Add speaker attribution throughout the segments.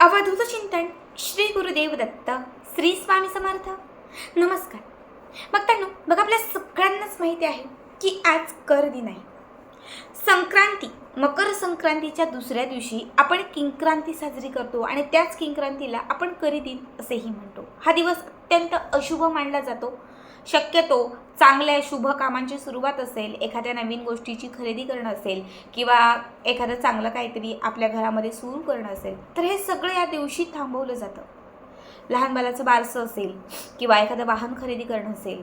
Speaker 1: अवधूत चिंतन श्री गुरुदेव दत्त श्री स्वामी समर्थ. नमस्कार. बघताना बघ आपल्या सगळ्यांनाच माहिती आहे की आज कर दिन आहे संक्रांती मकर संक्रांतीच्या दुसऱ्या दिवशी आपण किंक्रांती साजरी करतो आणि त्याच किंक्रांतीला आपण करी दिन असेही म्हणतो. हा दिवस अत्यंत अशुभ मानला जातो. शक्यतो चांगल्या शुभ कामांची सुरुवात असेल एखाद्या नवीन गोष्टीची खरेदी करणं असेल किंवा एखादं चांगलं काहीतरी आपल्या घरामध्ये सुरू करणं असेल तर हे सगळं या दिवशी थांबवलं जातं. लहान बालाचं बारसं असेल किंवा एखादं वाहन खरेदी करणं असेल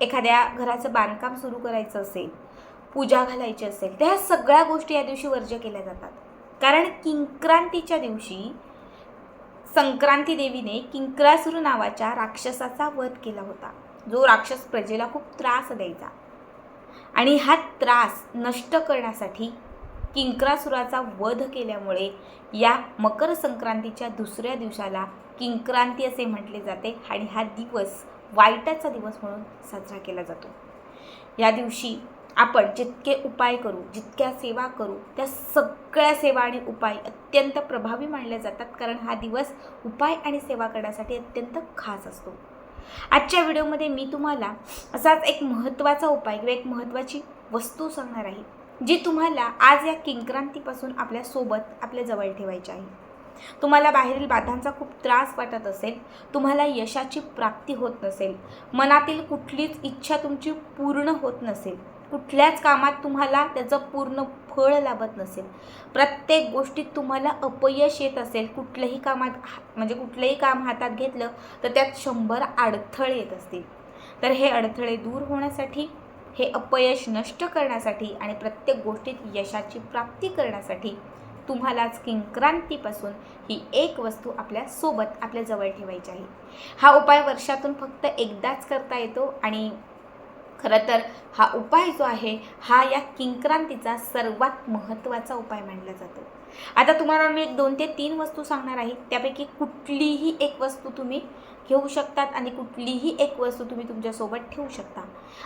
Speaker 1: एखाद्या घराचं बांधकाम सुरू करायचं असेल पूजा घालायची असेल तर ह्या सगळ्या गोष्टी या दिवशी वर्ज्य केल्या जातात. कारण किंक्रांतीच्या दिवशी संक्रांती देवीने किंक्रासुर नावाच्या राक्षसाचा वध केला होता. जो राक्षस प्रजेला खूप त्रास द्यायचा. आणि हा त्रास नष्ट करण्यासाठी किंक्रासुराचा वध केल्यामुळे या मकर संक्रांतीच्या दुसऱ्या दिवसाला किंक्रांती असे म्हटले जाते आणि हा दिवस वाईटाचा दिवस म्हणून साजरा केला जातो. या दिवशी आपण जितके उपाय करू जितक्या सेवा करू त्या सगळ्या सेवा आणि उपाय अत्यंत प्रभावी मानल्या जातात. कारण हा दिवस उपाय आणि सेवा करण्यासाठी अत्यंत खास असतो. आजच्या व्हिडिओमध्ये मी तुम्हाला असाच एक महत्त्वाचा उपाय किंवा एक महत्त्वाची वस्तू सांगणार आहे जी तुम्हाला आज या किंक्रांतीपासून आपल्यासोबत आपल्या जवळ ठेवायची आहे. तुम्हाला बाहेरील बाधांचा खूप त्रास वाटत असेल तुम्हाला यशाची प्राप्ती होत नसेल मनातील कुठलीच इच्छा तुमची पूर्ण होत नसेल कुठल्याच कामात तुम्हाला त्याचं पूर्ण फळ लाभत नसेल. प्रत्येक गोष्टीत तुम्हाला अपयश येत असेल कुठल्याही कामात म्हणजे कुठलंही काम हातात घेतलं तर त्यात शंभर अडथळे येत असतील. तर हे अडथळे दूर होण्यासाठी हे अपयश नष्ट करण्यासाठी आणि प्रत्येक गोष्टीत यशाची प्राप्ती करण्यासाठी तुम्हालाच किंक्रांतीपासून ही एक वस्तू आपल्यासोबत आपल्या जवळ ठेवायची आहे. हा उपाय वर्षातून फक्त एकदाच करता येतो आणि खरं तर हा उपाय जो आहे हा या किंक्रांतीचा सर्वात महत्त्वाचा उपाय मानला जातो. आता तुम्हाला मी एक दोन ते तीन वस्तू सांगणार आहे त्यापैकी कुठलीही एक वस्तू तुम्ही घेऊ शकतात आणि कुठलीही एक वस्तू तुम्ही तुमच्यासोबत ठेवू शकता.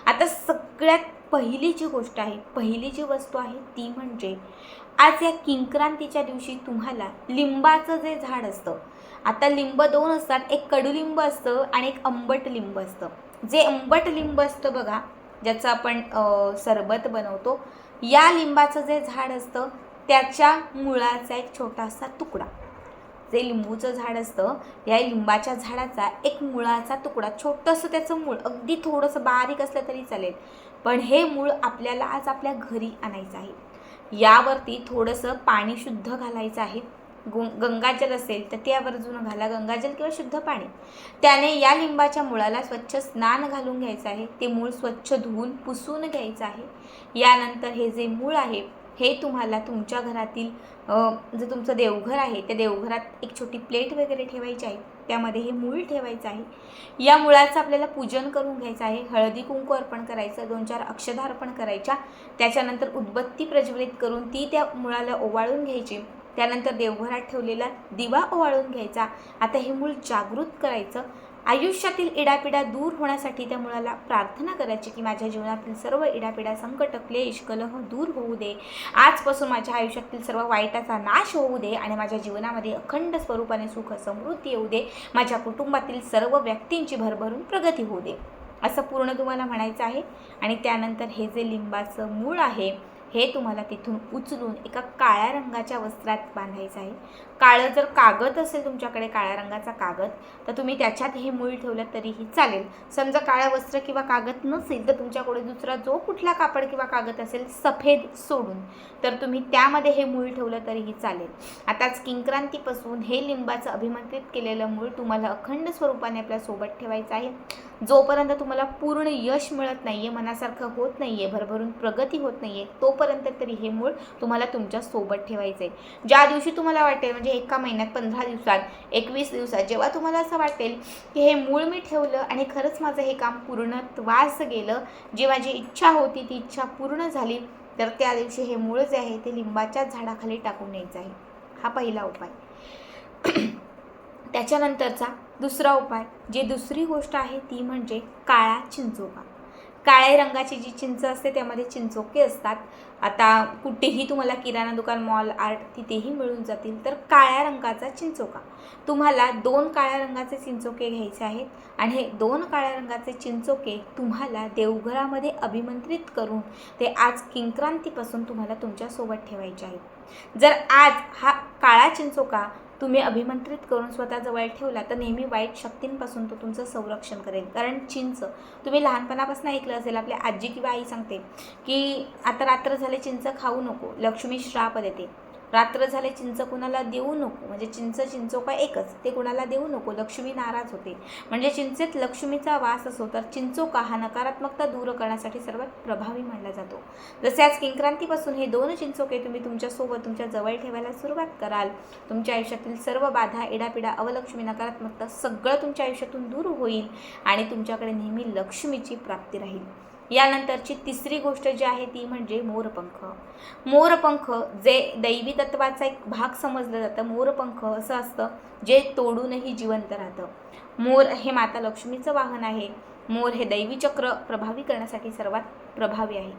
Speaker 1: आता सगळ्यात पहिली जी गोष्ट आहे पहिली जी वस्तू आहे ती म्हणजे आज या किंक्रांतीच्या दिवशी तुम्हाला लिंबाचं जे झाड असतं आता लिंब दोन असतात एक कडुलिंब असतं आणि एक आंबट लिंब असतं. जे आंबट लिंब असतं बघा ज्याचं आपण सरबत बनवतो या लिंबाचं जे झाड असतं त्याच्या मुळाचा एक छोटासा तुकडा. जे लिंबूचं झाड असतं या लिंबाच्या झाडाचा एक मुळाचा तुकडा. छोटंसं त्याचं मूळ अगदी थोडंसं बारीक असलं तरी चालेल पण हे मूळ आपल्याला आज आपल्या घरी आणायचं आहे. यावरती थोडंसं पाणी शुद्ध घालायचं आहे. गु गंगाजल असेल तर ते आवर्जून घाला. गंगाजल किंवा शुद्ध पाणी. त्याने या लिंबाच्या मुळाला स्वच्छ स्नान घालून घ्यायचं आहे. ते मूळ स्वच्छ धुवून पुसून घ्यायचं आहे. यानंतर हे जे मूळ आहे हे तुम्हाला तुमच्या घरातील जे तुमचं देवघर आहे त्या देवघरात एक छोटी प्लेट वगैरे ठेवायची आहे. त्यामध्ये हे मूळ ठेवायचं आहे. या मुळाचं आपल्याला पूजन करून घ्यायचं आहे. हळदी कुंकू अर्पण करायचं दोन चार अक्षदा अर्पण करायच्या. त्याच्यानंतर उदबत्ती प्रज्वलित करून ती त्या मुळाला ओवाळून घ्यायची. त्यानंतर देवघरात ठेवलेला दिवा ओवाळून घ्यायचा. आता हे मूळ जागृत करायचं. आयुष्यातील इडापिडा दूर होण्यासाठी त्या मुलाला प्रार्थना करायची की माझ्या जीवनातील सर्व इडापिडा संकट क्लेश कलह दूर होऊ दे. आजपासून माझ्या आयुष्यातील सर्व वाईटाचा नाश होऊ दे आणि माझ्या जीवनामध्ये अखंड स्वरूपाने सुख समृद्धी येऊ दे. माझ्या कुटुंबातील सर्व व्यक्तींची भरभरून प्रगती होऊ दे. असं पूर्ण तुम्हाला म्हणायचं आहे. आणि त्यानंतर हे जे लिंबाचं मूळ आहे हे तुम्हाला तिथून उचलून एका काळ्या रंगाच्या वस्त्रात बांधायचं आहे. काळं जर कागद असेल तुमच्याकडे काळ्या रंगाचा कागद तर तुम्ही त्याच्यात हे मूळ ठेवलं तरीही चालेल. समजा काळं वस्त्र किंवा कागद नसेल तर तुमच्याकडे दुसरा जो कुठला कापड किंवा कागद असेल सफेद सोडून तर तुम्ही त्यामध्ये हे मूळ ठेवलं तरीही चालेल. आताच किंक्रांतीपासून हे लिंबाचं अभिमंत्रित केलेलं मूळ तुम्हाला अखंड स्वरूपाने आपल्यासोबत ठेवायचं आहे. जोपर्यंत तुम्हाला पूर्ण यश मिळत नाही आहे मनासारखं होत नाही आहे भरभरून प्रगती होत नाही आहे तोपर्यंत तरी हे मूळ तुम्हाला तुमच्यासोबत ठेवायचं आहे ज्या दिवशी तुम्हाला वाटेल म्हणजे एका महिन्यात पंधरा दिवसात एकवीस दिवसात जेव्हा तुम्हाला असं वाटेल की हे मूळ मी ठेवलं आणि खरंच माझं हे काम पूर्णत्वास गेलं जी माझी इच्छा होती ती इच्छा पूर्ण झाली तर त्या दिवशी हे मूळ जे आहे ते लिंबाच्या झाडाखाली टाकून यायचं आहे. हा पहिला उपाय. त्याच्यानंतरचा दुसरा उपाय जी दुसरी गोष्ट आहे ती म्हणजे काळा चिंचोका. काळ्या रंगाची जी चिंच असते त्यामध्ये चिंचोके असतात. आता कुठेही तुम्हाला किराणा दुकान मॉल आर्ट तिथेही मिळून जातील तर काळ्या रंगाचा चिंचोका. तुम्हाला दोन काळ्या रंगाचे चिंचोके घ्यायचे आहेत आणि हे दोन काळ्या रंगाचे चिंचोके तुम्हाला देवघरामध्ये अभिमंत्रित करून ते आज किंक्रांतीपासून तुम्हाला तुमच्यासोबत ठेवायचे आहेत. जर आज हा काळा चिंचोका तुम्ही अभिमंत्रित करून स्वतःजवळ ठेवला तर नेहमी वाईट शक्तींपासून तो तुमचं संरक्षण करेल. कारण चिंच तुम्ही लहानपणापासून ऐकलं असेल आपली आजी किंवा आई सांगते की आता रात्र झाले चिंच खाऊ नको लक्ष्मी श्राप देते. रात्र झाले चिंच कुणाला देऊ नको. म्हणजे चिंच चिंचोका एकच ते कुणाला देऊ नको. लक्ष्मी नाराज होते. म्हणजे चिंचेत लक्ष्मीचा वास असो तर चिंचोका हा नकारात्मकता दूर करण्यासाठी सर्वात प्रभावी मानला जातो. जसे आज किंक्रांतीपासून हे दोन चिंचोके तुम्ही तुमच्यासोबत तुमच्या जवळ ठेवायला सुरुवात कराल. तुमच्या आयुष्यातील सर्व बाधा इडापिडा अवलक्ष्मी नकारात्मकता सगळं तुमच्या आयुष्यातून दूर होईल आणि तुमच्याकडे नेहमी लक्ष्मीची प्राप्ती राहील. यानंतरची तिसरी गोष्ट जी आहे ती म्हणजे मोरपंख. मोरपंख जे दैवी तत्वाचा एक भाग समजलं जातं. मोरपंख असं असतं जे तोडूनही जिवंत राहतं. मोर हे माता लक्ष्मीचं वाहन आहे. मोर हे दैवी चक्र प्रभावी करण्यासाठी सर्वात प्रभावी आहे.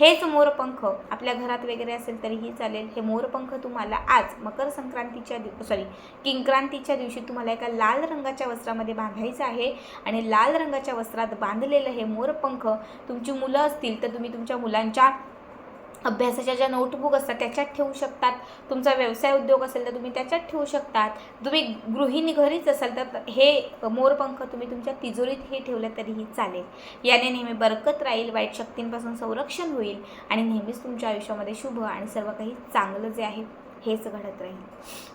Speaker 1: हेच मोरपंख आपल्या घरात वगैरे असेल तरीही चालेल. हे मोरपंख तुम्हाला आज मकर संक्रांतीच्या दिव सॉरी किंक्रांतीच्या दिवशी तुम्हाला एका लाल रंगाच्या वस्त्रामध्ये बांधायचं आहे. आणि लाल रंगाच्या वस्त्रात बांधलेलं हे मोरपंख तुमची मुलं असतील तर तुम्ही तुमच्या मुलांच्या अभ्यासाच्या ज्या नोटबुक असतात त्याच्यात ठेवू शकतात. तुमचा व्यवसाय उद्योग असेल तर तुम्ही त्याच्यात ठेवू शकतात. तुम्ही गृहिणी घरीच असाल तर हे मोरपंख तुम्ही तुमच्या तिजोरीत हे ठेवलं तरीही चालेल. याने नेहमी बरकत राहील वाईट शक्तींपासून संरक्षण होईल आणि नेहमीच तुमच्या आयुष्यामध्ये शुभ आणि सर्व काही चांगलं जे आहे हेच घडत राहील.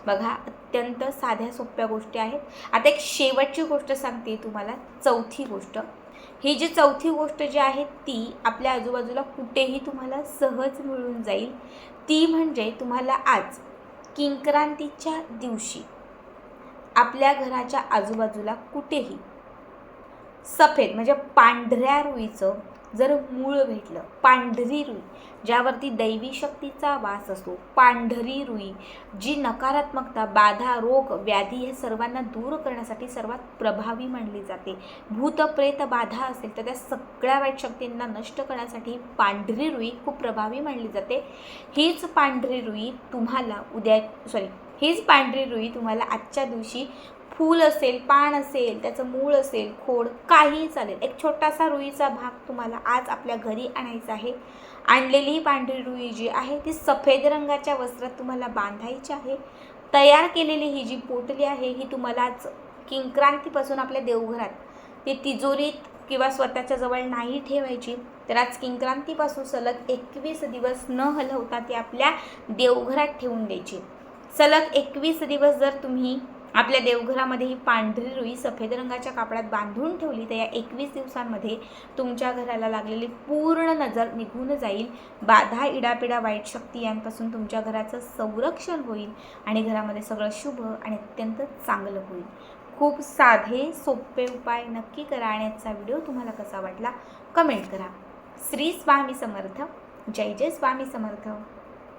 Speaker 1: बघा अत्यंत साध्या सोप्या गोष्टी आहेत. आता एक शेवटची गोष्ट सांगते तुम्हाला चौथी गोष्ट. ही जी चौथी गोष्ट जी आहे ती आपल्या आजूबाजूला कुठेही तुम्हाला सहज मिळून जाईल. ती म्हणजे तुम्हाला आज किंक्रांतीच्या दिवशी आपल्या घराच्या आजूबाजूला कुठेही सफेद म्हणजे पांढऱ्या रुईचं जर मूळ भेटलं पांढरी रुई ज्यावरती दैवी शक्तीचा वास असतो पांढरी रुई जी नकारात्मकता बाधा रोग व्याधी हे सर्वांना दूर करण्यासाठी सर्वात प्रभावी मानली जाते. भूत प्रेत बाधा असेल तर त्या सगळ्या वाईट शक्तींना नष्ट करण्यासाठी पांढरी रुई खूप प्रभावी मानली जाते. हीच पांढरी रुई तुम्हाला उद्या सॉरी हीच पांढरी रुई तुम्हाला आजच्या दिवशी फूल असेल पान असेल त्याचं मूळ असेल खोड काहीही चालेल. एक छोटासा रुईचा भाग तुम्हाला आज आपल्या घरी आणायचा आहे. आणलेली पांढरी रुई जी आहे ती सफेद रंगाच्या वस्त्रात तुम्हाला बांधायची आहे. तयार केलेली ही जी पोटली आहे ही तुम्हाला आज किंक्रांतीपासून आपल्या देवघरात ती तिजोरीत किंवा स्वतःच्या जवळ नाही ठेवायची. तर आज किंक्रांतीपासून सलग एकवीस दिवस न हलवता ती आपल्या देवघरात ठेवून द्यायची. सलग एकवीस दिवस जर तुम्ही आपल्या देवघरामध्ये ही पांढरी रुई सफेद रंगाच्या कापडात बांधून ठेवली तर या एकवीस दिवसांमध्ये तुमच्या घराला लागलेली पूर्ण नजर निघून जाईल. बाधा इडापिडा वाईट शक्ती यांपासून तुमच्या घराचं संरक्षण होईल आणि घरामध्ये सगळं शुभ आणि अत्यंत चांगलं होईल. खूप साधे सोपे उपाय नक्की करा आणि आजचा व्हिडिओ तुम्हाला कसा वाटला कमेंट करा. श्री स्वामी समर्थ. जय जय स्वामी समर्थ.